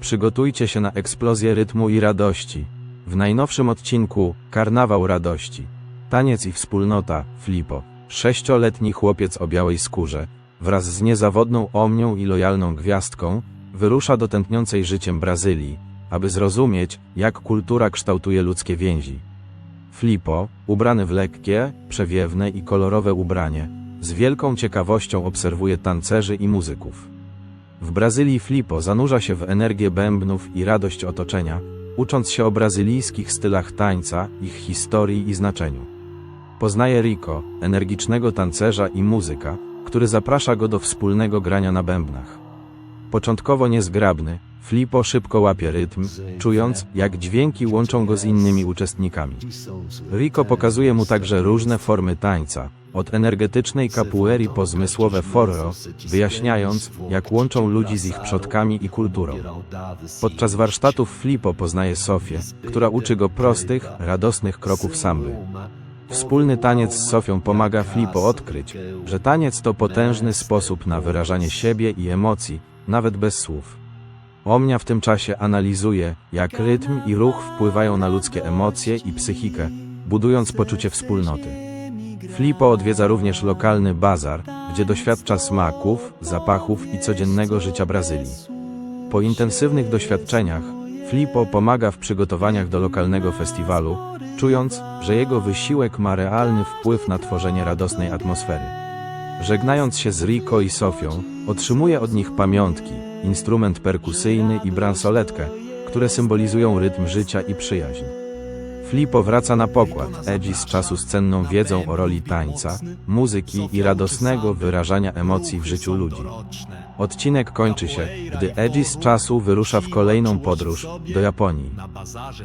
Przygotujcie się na eksplozję rytmu i radości. W najnowszym odcinku Karnawał Radości. Taniec i wspólnota Flipo. Sześcioletni chłopiec o białej skórze, wraz z niezawodną omnią i lojalną gwiazdką, wyrusza do tętniącej życiem Brazylii, aby zrozumieć, jak kultura kształtuje ludzkie więzi. Flipo, ubrany w lekkie, przewiewne i kolorowe ubranie, z wielką ciekawością obserwuje tancerzy i muzyków. W Brazylii Flipo zanurza się w energię bębnów i radość otoczenia, ucząc się o brazylijskich stylach tańca, ich historii i znaczeniu. Poznaje Rico, energicznego tancerza i muzyka, który zaprasza go do wspólnego grania na bębnach. Początkowo niezgrabny, Flipo szybko łapie rytm, czując, jak dźwięki łączą go z innymi uczestnikami. Rico pokazuje mu także różne formy tańca, od energetycznej capoeiri po zmysłowe forro, wyjaśniając, jak łączą ludzi z ich przodkami i kulturą. Podczas warsztatów Flipo poznaje Sofię, która uczy go prostych, radosnych kroków samby. Wspólny taniec z Sofią pomaga Flipo odkryć, że taniec to potężny sposób na wyrażanie siebie i emocji, nawet bez słów. Omnia w tym czasie analizuje, jak rytm i ruch wpływają na ludzkie emocje i psychikę, budując poczucie wspólnoty. Flipo odwiedza również lokalny bazar, gdzie doświadcza smaków, zapachów i codziennego życia Brazylii. Po intensywnych doświadczeniach, Flipo pomaga w przygotowaniach do lokalnego festiwalu, czując, że jego wysiłek ma realny wpływ na tworzenie radosnej atmosfery. Żegnając się z Rico i Sofią, otrzymuje od nich pamiątki, instrument perkusyjny i bransoletkę, które symbolizują rytm życia i przyjaźń. Flipo wraca na pokład, Edgy z czasu z cenną wiedzą o roli tańca, muzyki i radosnego wyrażania emocji w życiu ludzi. Odcinek kończy się, gdy Edgy z czasu wyrusza w kolejną podróż do Japonii.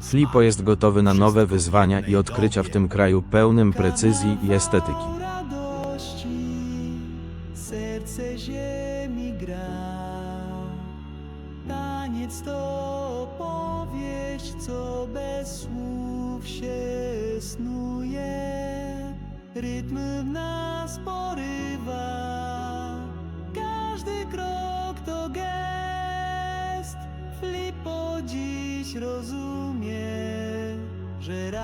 Flipo jest gotowy na nowe wyzwania i odkrycia w tym kraju pełnym precyzji i estetyki. Serce ziemi gra. Taniec to opowieść, co bez słów się snuje. Rytm w nas porywa. Każdy krok to gest. Flipo dziś rozumie, że